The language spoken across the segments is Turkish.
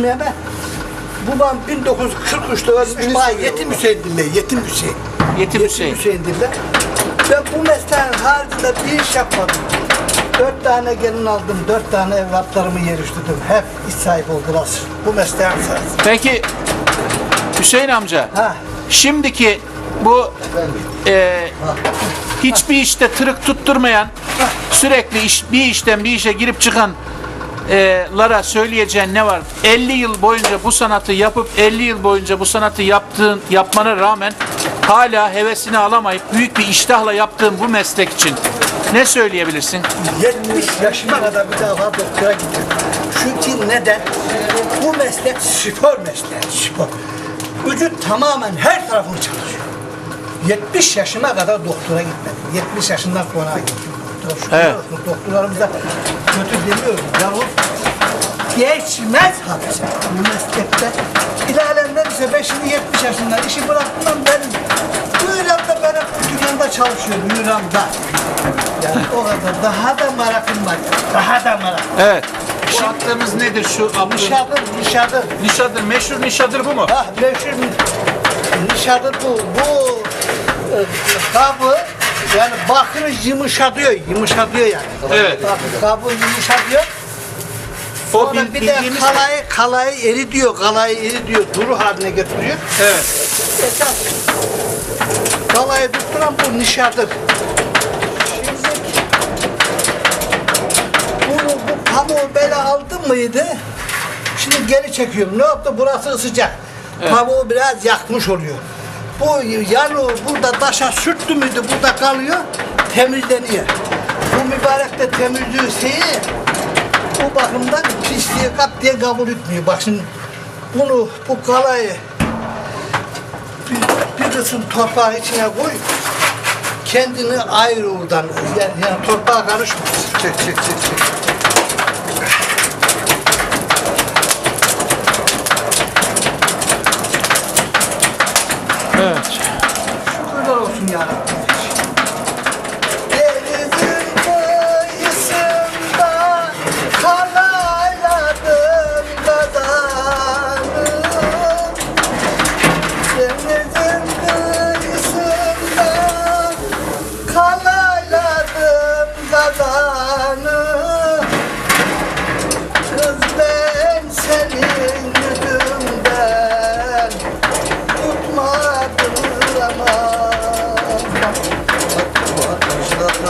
ismiyeme. Babam 1943'te ölmüş. Soruyor Yetim baba. Hüseyin dille. Yetim Hüseyin. Yetim Hüseyin. Hüseyin dille. Ben bu mesleğin haricinde bir iş yapmadım. Dört tane gelin aldım, dört tane evlatlarımı yeriştirdim. Hep iş sahibi oldular. Bu mesleğin sayesinde. Peki Hüseyin amca Ha. şimdiki bu e, hiçbir işte tırık tutturmayan sürekli iş, bir işten bir işe girip çıkan lara söyleyeceğin ne var? 50 yıl boyunca bu sanatı yapıp 50 yıl boyunca bu sanatı yaptığın yapmana rağmen hala hevesini alamayıp büyük bir iştahla yaptığın bu meslek için ne söyleyebilirsin? 70 yaşıma kadar bir daha doktora gittim. Çünkü neden? Bu meslek spor mesleği, spor. Vücut tamamen her tarafını çalışıyor. 70 yaşıma kadar doktora gitmedim. 70 yaşından sonra gittim. Evet. Doktorlarımıza kötü demiyorum. Yahu geçmez hadise bu meslekte. İlalemler ise ben şimdi 70 yaşında işi bıraktım ben Büyüramda benim dükkanda çalışıyorum Büyüramda. Yani o kadar daha da merakım var. Daha da merak. Evet. Şu attığımız nedir şu Nişadır, nişadır. Nişadır, meşhur nişadır bu mu? Ha meşhur nişadır bu. Bu e, kabı yani bakırı yumuşatıyor, yumuşatıyor yani. Evet. Tabii, kabı yumuşatıyor. O Sonra bil- bir de bildiğimiz kalayı, kalayı eridiyor, kalayı eridiyor, duru haline getiriyor. Evet. Esas kalayı tutturan bu nişadır. Şimdi bunu bu pamuğu böyle aldın mıydı? Şimdi geri çekiyorum. Ne yaptı? Burası sıcak. Pamuğu biraz yakmış oluyor. Bu yanı burada taşa sürttü müydü burada kalıyor, temizleniyor. Bu mübarek de temizliği şeyi bu bakımdan pisliği kat diye kabul etmiyor. Bak şimdi bunu, bu kalayı bir, bir kısım toprağı içine koy. Kendini ayır oradan. Yani, yani torpağa karışma. Çek çek çek çek.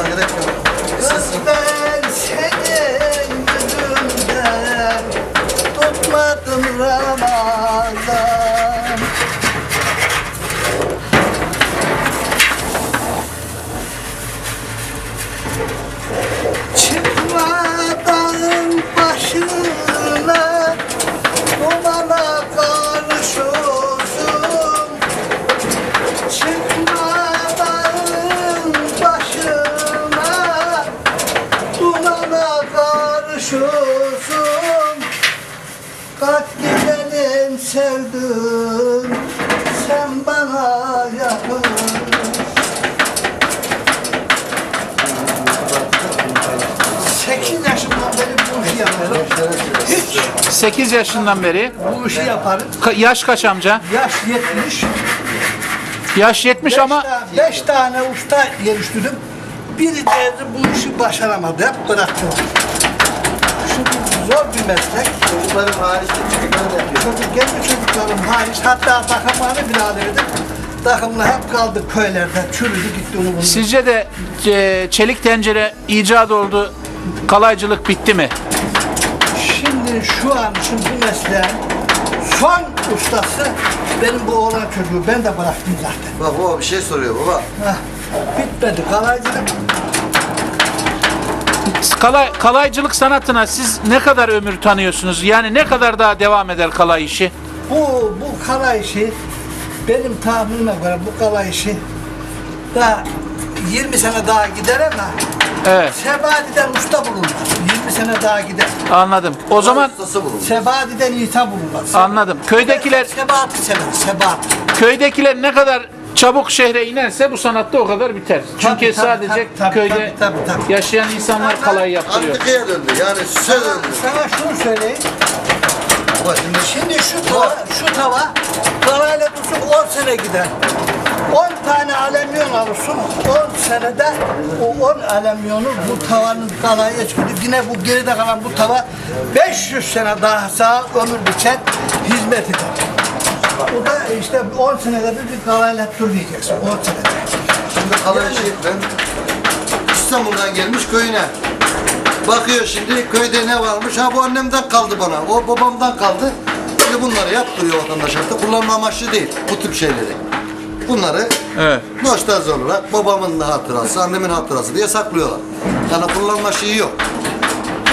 なんでね、Kalk gidelim sevdum Sen bana yakın 8 yaşımdan beri bu işi yapıyorum. Hiç 8 yaşından beri. bu işi yaparım. Ka- yaş kaç amca? Yaş 70. Yaş 70 Beş, ama ta- beş tane usta geliştirdim. Biri de bu işi başaramadı. Hep bıraktı. Şimdi zor bir meslek. Çocukların hariç çocuklar da yapıyor. Çocuk, kendi çocuklarım hariç. Hatta takımlarını bile alırdım. Takımla hep kaldık köylerde. Çürüdü gitti onu bunu. sizce de e, çelik tencere icat oldu. Kalaycılık bitti mi? Şimdi şu an için bu mesleğin son ustası benim bu oğlan çocuğu. Ben de bıraktım zaten. Bak baba bir şey soruyor baba. Heh, bitmedi. Kalaycılık Kalay, kalaycılık sanatına siz ne kadar ömür tanıyorsunuz? Yani ne kadar daha devam eder kalay işi? Bu, bu kala işi benim tahminime göre bu kala işi daha 20 sene daha gider ama Evet, Sebadi'den usta bulunmaz. 20 sene daha gider. anladım. O zaman. Sebadi'den ita bulunmaz. anladım. Köydekiler Sebati sever, Sebati. köydekiler ne kadar çabuk şehre inerse bu sanatta o kadar biter. Çünkü Tabii, sadece tabii, tabii, köyde tabii, tabii, tabii. yaşayan insanlar kalay yaptırıyor. Antikaya döndü yani süse döndü. Sana şunu söyleyeyim. Bak şimdi Şimdi şu tava, şu tava parayla dursun 10 sene gider. 10 tane alemyon alırsın, 10 senede o 10 alemyonu bu tavanın kalaya çıkıyor. Yine bu geride kalan bu tava 500 sene daha sağ ömür biçer, hizmet eder. O da işte 10 senede bir, bir kalayla dur diyeceksin, 10 senede. Şimdi kalan şey ben İstanbul'dan gelmiş köyüne. Bakıyor şimdi köyde ne varmış? Ha bu annemden kaldı bana. O babamdan kaldı. Şimdi bunları yaptırıyor vatandaş artık. Kullanma amaçlı değil bu tip şeyleri. Bunları Evet. nostalji olarak babamın hatırası, annemin hatırası diye saklıyorlar. Yani kullanma şeyi yok.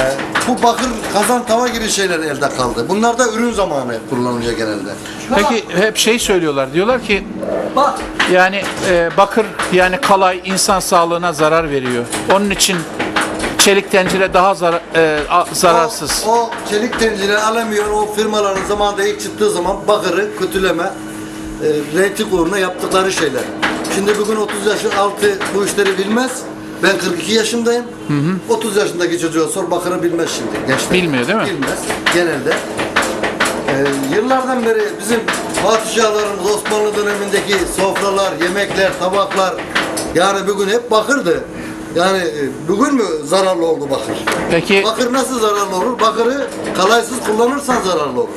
Ee, bu bakır, kazan, tava gibi şeyler elde kaldı. Bunlar da ürün zamanı kullanılıyor genelde. Peki hep şey söylüyorlar. Diyorlar ki Bak, yani e, bakır yani kalay insan sağlığına zarar veriyor. Onun için çelik tencere daha zar- e, a- zararsız. O, o çelik tencere alamıyor. O firmaların zamanında ilk çıktığı zaman bakırı kötüleme, e, reyting uğruna yaptıkları şeyler. Şimdi bugün 30 yaşın altı bu işleri bilmez. Ben 42 yaşındayım. 30 yaşındaki çocuğa sor bakırı bilmez şimdi. Gençler. Bilmiyor değil mi? Bilmez genelde. Ee, yıllardan beri bizim padişahlarımız Osmanlı dönemindeki sofralar, yemekler, tabaklar yani bugün hep bakırdı. Yani e, bugün mü zararlı oldu bakır? Peki Bakır nasıl zararlı olur? Bakırı kalaysız kullanırsan zararlı olur.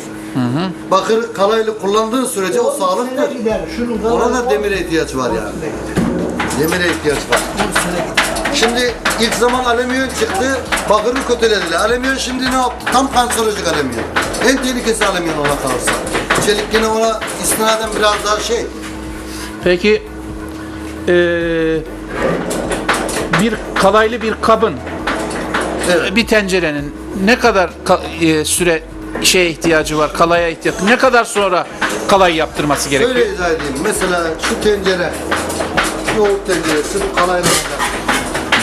Bakır kalaylı kullandığın sürece o 10 sene sağlıktır. gider. Şunun Ona kalanı da demire ihtiyaç var 10 yani. sene gider. Demire ihtiyaç var. 10 sene gider. Şimdi ilk zaman alüminyum çıktı, bakırı kötülediler. Alüminyum şimdi ne yaptı? Tam kanserolojik alüminyum. En tehlikesi alüminyum ona kalırsa. Çelik yine ona istinaden biraz daha şey. peki e, bir kalaylı bir kabın Evet. bir tencerenin ne kadar ka- e, süre şeye ihtiyacı var, kalaya ihtiyaç, ne kadar sonra kalay yaptırması gerekiyor? Şöyle izah edeyim. Mesela şu tencere, yoğurt tenceresi bu kalayla olacak.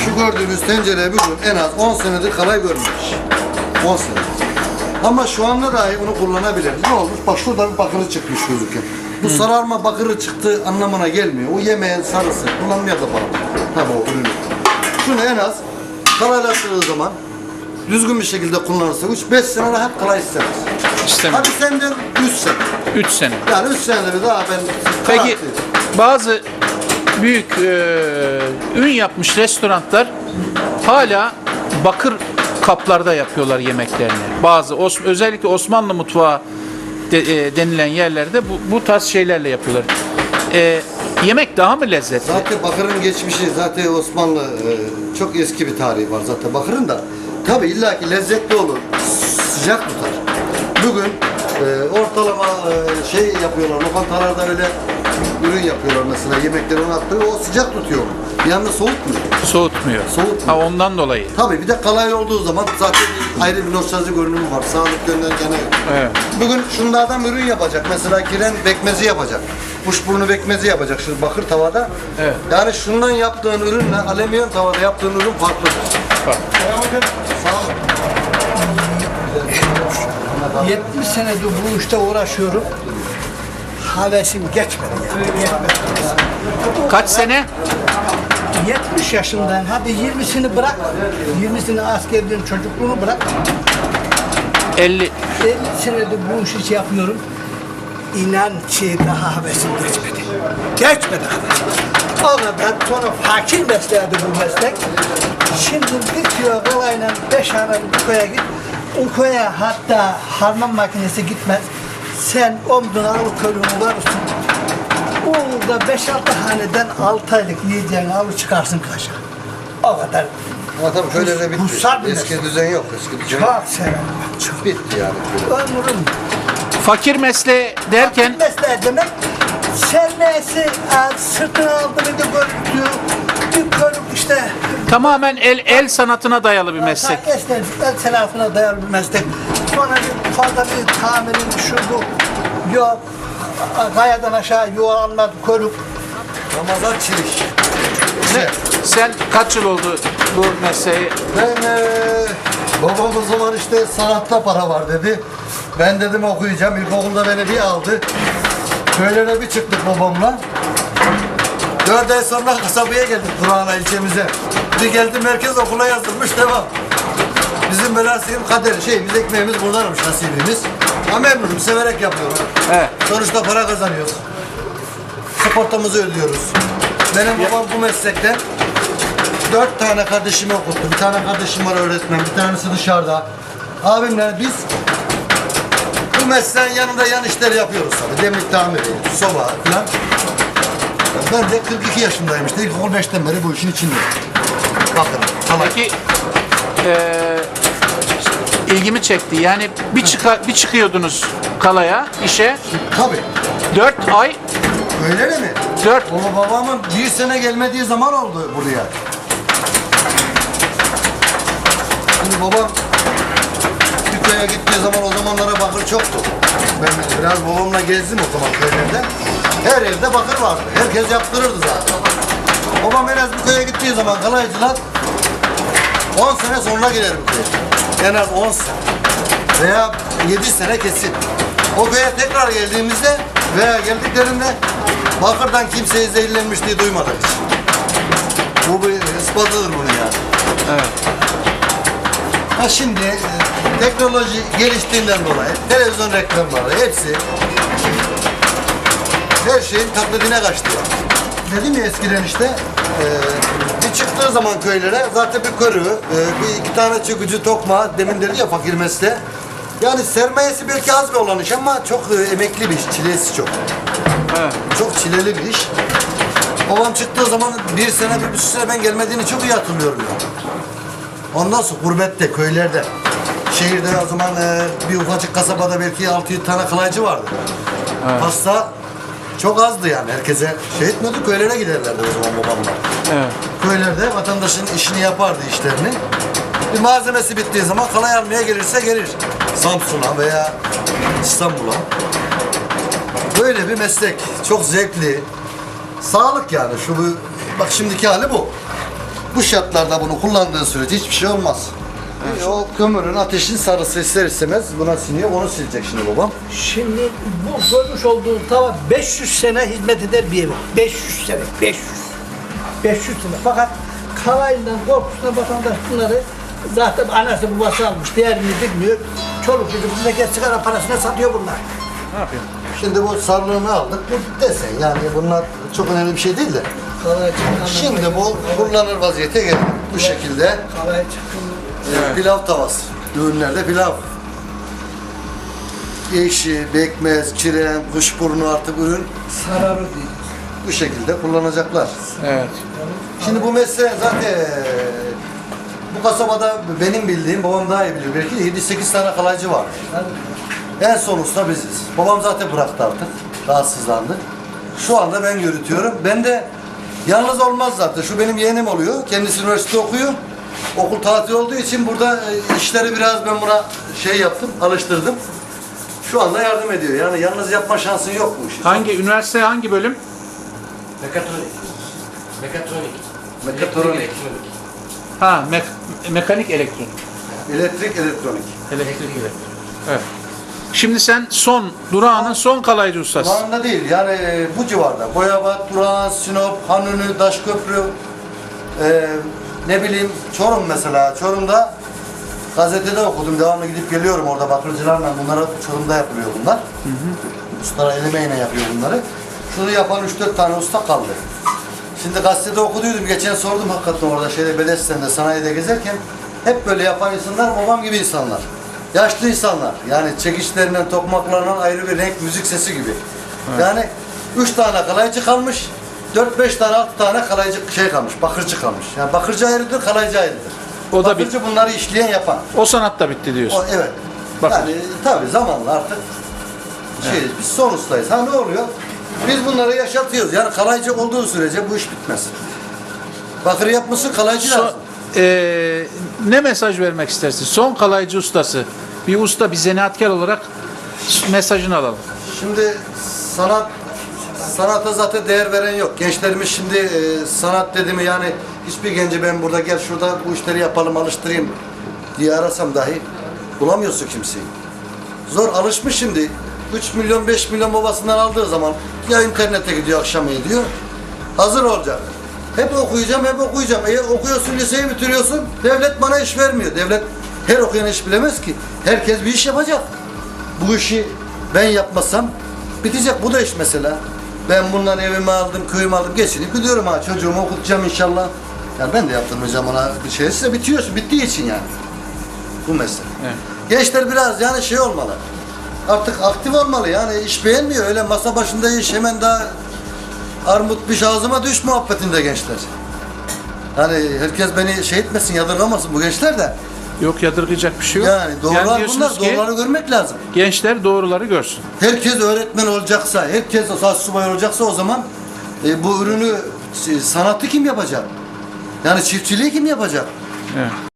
Şu gördüğünüz tencere bugün en az 10 senedir kalay görmemiş. 10 senedir. Ama şu anda dahi onu kullanabilir. Ne olmuş? Bak şurada bir bakırı çıkmış gözüküyor. Bu sararma bakırı çıktığı anlamına gelmiyor. O yemeğin sarısı kullanmaya da bağlı. Tabii o ürünü. Şunu en az kalaylaştırdığı zaman düzgün bir şekilde kullanırsa 3-5 sene rahat kalay istemez. İstemem. Hadi senden 3 sene. 3 sene. Yani 3 senede bir daha ben Peki karar- bazı büyük e, ün yapmış restoranlar hala bakır kaplarda yapıyorlar yemeklerini. Bazı Os- özellikle Osmanlı mutfağı de- e, denilen yerlerde bu, bu tarz şeylerle yapıyorlar. E, yemek daha mı lezzetli? Zaten Bakır'ın geçmişi zaten Osmanlı e, çok eski bir tarihi var zaten Bakır'ın da. Tabi illaki lezzetli olur, sıcak tutar. Bugün e, ortalama e, şey yapıyorlar, lokantalarda öyle ürün yapıyorlar mesela yemekleri ona attırıyor, o sıcak tutuyor. Bir anda soğutmuyor. Soğutmuyor. Soğutmuyor. Ha ondan dolayı. Tabi bir de kalay olduğu zaman zaten ayrı bir nostalji görünümü var. Sağlık yönden gene Evet. Bugün şunda adam ürün yapacak. Mesela kiren bekmezi yapacak. Kuşburnu bekmezi yapacak şu bakır tavada. Evet. Yani şundan yaptığın ürünle alüminyum tavada yaptığın ürün farklıdır. Bak. Sağ ol. 70 senedir bu işte uğraşıyorum. Havesim geçmedi ya. Kaç sene? 70 yaşından hadi 20'sini bırak. 20'sini askerliğin çocukluğunu bırak. 50. 50 senedir bu işi yapıyorum. İnan ki daha hevesim geçmedi. Geçmedi hevesim. O kadar sonra fakir mesleğiydi bu meslek. Şimdi bir kilo kolayla beş tane bir köye git. O köye hatta harman makinesi gitmez. Sen omzuna alıp körüğünü varırsın. Orada beş altı haneden altı aylık yiyeceğini alıp çıkarsın kaşa. O kadar. Ama tabii köyde bitti. Kutsal bir Eski meslek. düzen yok. Eski düzen. Çok severim çok. Bitti yani. köyde. Ömrüm Fakir mesleği derken mesleği demek sermayesi e, sırtına aldı bir de görüntü bir görüp işte tamamen el el sanatına dayalı bir meslek. esnaf el tarafına dayalı bir meslek sonra bir fazla bir tamirin şurdu yok kayadan aşağı yuvarlanma körük Ramazan Çelik. Ne? Sen kaç yıl oldu bu mesleği? Ben eee babam o zaman işte sanatta para var dedi. Ben dedim okuyacağım. İlkokulda beni bir aldı. Köylere bir çıktık babamla. Dört ay sonra kasabaya geldik Kur'an'a ilçemize. Bir geldi merkez okula yazılmış devam. Bizim böyle nasibim kader şeyimiz ekmeğimiz buradaymış nasibimiz. Ha memnunum, severek yapıyorum. Evet. Sonuçta para kazanıyoruz. Sigortamızı ödüyoruz. Benim babam bu meslekten dört tane kardeşimi okuttu. Bir tane kardeşim var öğretmen, bir tanesi dışarıda. Abimle biz bu mesleğin yanında yan işleri yapıyoruz tabii. Demlik tamiri, soba falan. Ben de 42 yaşındayım işte. İlkokul 5'ten beri bu işin içindeyim. Bakın, salak. Peki eee, ilgimi çekti. Yani bir çıka, bir çıkıyordunuz kalaya işe Tabii. 4 ay Öyle mi? 4 Ama babamın bir sene gelmediği zaman oldu buraya. Şimdi babam köye gittiği zaman o zamanlara bakır çoktu. Ben biraz babamla gezdim o zaman köylerde. Her evde bakır vardı. Herkes yaptırırdı zaten. Babam en az bir köye gittiği zaman kalaycılar 10 sene sonra gelir bu köye. En az 10 sene. Veya 7 sene kesin. O köye tekrar geldiğimizde veya geldiklerinde bakırdan kimseyi zehirlenmiş diye duymadık hiç. Bu bir ispatıdır bunun yani. Evet. Ha şimdi e, teknoloji geliştiğinden dolayı televizyon reklamları hepsi her şeyin taklidine kaçtı. Dedim ya eskiden işte e, çıktığı zaman köylere zaten bir körü, e, bir iki tane çıkıcı tokma demin dedi ya fakir mesle. Yani sermayesi belki az bir olan iş ama çok e, emekli bir iş, çilesi çok. Evet. Çok çileli bir iş. Babam çıktığı zaman bir sene, bir buçuk sene ben gelmediğini çok iyi hatırlıyorum ya. Ondan sonra gurbette, köylerde. Şehirde o zaman e, bir ufacık kasabada belki 6-7 tane kalaycı vardı. Hasta çok azdı yani. Herkese şey etmiyordu, köylere giderlerdi o zaman babamla. Evet. Köylerde vatandaşın işini yapardı işlerini. Bir malzemesi bittiği zaman kalay almaya gelirse gelir. Samsun'a veya İstanbul'a. Böyle bir meslek. Çok zevkli. Sağlık yani. Şu bu, bak şimdiki hali bu. Bu şartlarda bunu kullandığı sürece hiçbir şey olmaz. O kömürün ateşin sarısı ister istemez buna siniyor. Onu silecek şimdi babam. Şimdi bu görmüş olduğun tava 500 sene hizmet eder bir eve. 500 sene, 500. 500 sene. Fakat kalayından korkusuna vatandaş bunları zaten anası babası almış, değerini bilmiyor. Çoluk çocuk memleket sigara parasına satıyor bunlar. Ne yapıyorsun? Şimdi bu sarlığını aldık. Bu desen yani bunlar çok önemli bir şey değil de. Kalaycı. Şimdi bu kullanır vaziyete geldi. Bu şekilde Kalaycı. E, pilav tavası. Düğünlerde pilav. Eşi, bekmez, çiren, kuşburnu artık ürün Sararı değil. bu şekilde kullanacaklar. Evet. Şimdi bu mesleğe zaten bu kasabada benim bildiğim, babam daha iyi bilir belki 7-8 tane kalaycı var. En son usta biziz. Babam zaten bıraktı artık. Rahatsızlandı. Şu anda ben yürütüyorum. Ben de yalnız olmaz zaten. Şu benim yeğenim oluyor. Kendisi üniversite okuyor. Okul tatil olduğu için burada e, işleri biraz ben buna şey yaptım, alıştırdım. Şu anda yardım ediyor. Yani yalnız yapma şansın yok bu işi. Hangi üniversite hangi bölüm? Mekatronik. Mekatronik. Mekatronik. Ha, mek- mekanik elektronik. Elektrik, elektronik. Elektrik elektronik. Evet. Şimdi sen son durağının son kalaycı ustası. Kulağında değil yani e, bu civarda. Boyabat, Durağan, Sinop, Hanönü, Daşköprü, e, ne bileyim Çorum mesela. Çorum'da gazetede okudum. Devamlı gidip geliyorum orada bakırcılarla. Bunlara Çorum'da yapılıyor bunlar. Ustalar el emeğiyle yapıyor bunları. Şunu yapan 3-4 tane usta kaldı. Şimdi gazetede okuduydum. Geçen sordum hakikaten orada şeyde Bedesten'de sanayide gezerken. Hep böyle yapan insanlar babam gibi insanlar. Yaşlı insanlar. Yani çekişlerinden, tokmaklarından ayrı bir renk, müzik sesi gibi. Yani 3 tane kalaycı kalmış. 4-5 tane 6 tane kalaycı şey kalmış, bakırcı kalmış. Yani bakırcı ayrıdır, kalaycı ayrıdır. O da bakırcı bunları işleyen yapan. O sanat da bitti diyorsun. O, evet. Bak. Yani tabii zamanla artık şey, biz son ustayız. Ha ne oluyor? Biz bunları yaşatıyoruz. Yani kalaycı olduğu sürece bu iş bitmez. Bakır yapması kalaycı So- lazım. Eee, ne mesaj vermek istersin? Son kalaycı ustası. Bir usta, bir zanaatkar olarak mesajını alalım. Şimdi sanat sanata zaten değer veren yok. Gençlerimiz şimdi e, sanat dedi mi yani hiçbir genci ben burada gel şurada bu işleri yapalım alıştırayım diye arasam dahi bulamıyorsun kimseyi. Zor alışmış şimdi. 3 milyon 5 milyon babasından aldığı zaman ya internete gidiyor akşam gidiyor. Hazır olacak. Hep okuyacağım, hep okuyacağım. Eğer okuyorsun, liseyi bitiriyorsun, devlet bana iş vermiyor. Devlet her okuyan iş bilemez ki. Herkes bir iş yapacak. bu işi ben yapmasam bitecek bu da iş mesela. Ben bundan evimi aldım, köyümü aldım, geçinip gidiyorum ha çocuğumu okutacağım inşallah. Yani ben de yaptırmayacağım ona bir şey. Size bitiyorsun, bittiği için yani. Bu mesele. Evet. Gençler biraz yani şey olmalı. Artık aktif olmalı yani iş beğenmiyor. Öyle masa başında iş hemen daha armut piş ağzıma düş muhabbetinde gençler. Hani herkes beni şey etmesin, yadırgamasın bu gençler de. Yok yadırgayacak bir şey yok. Yani doğrular diyorsunuz bunlar, ki doğruları görmek lazım. gençler doğruları görsün. Herkes öğretmen olacaksa, herkes subay olacaksa o zaman e, bu ürünü e, sanatı kim yapacak? Yani çiftçiliği kim yapacak? Evet.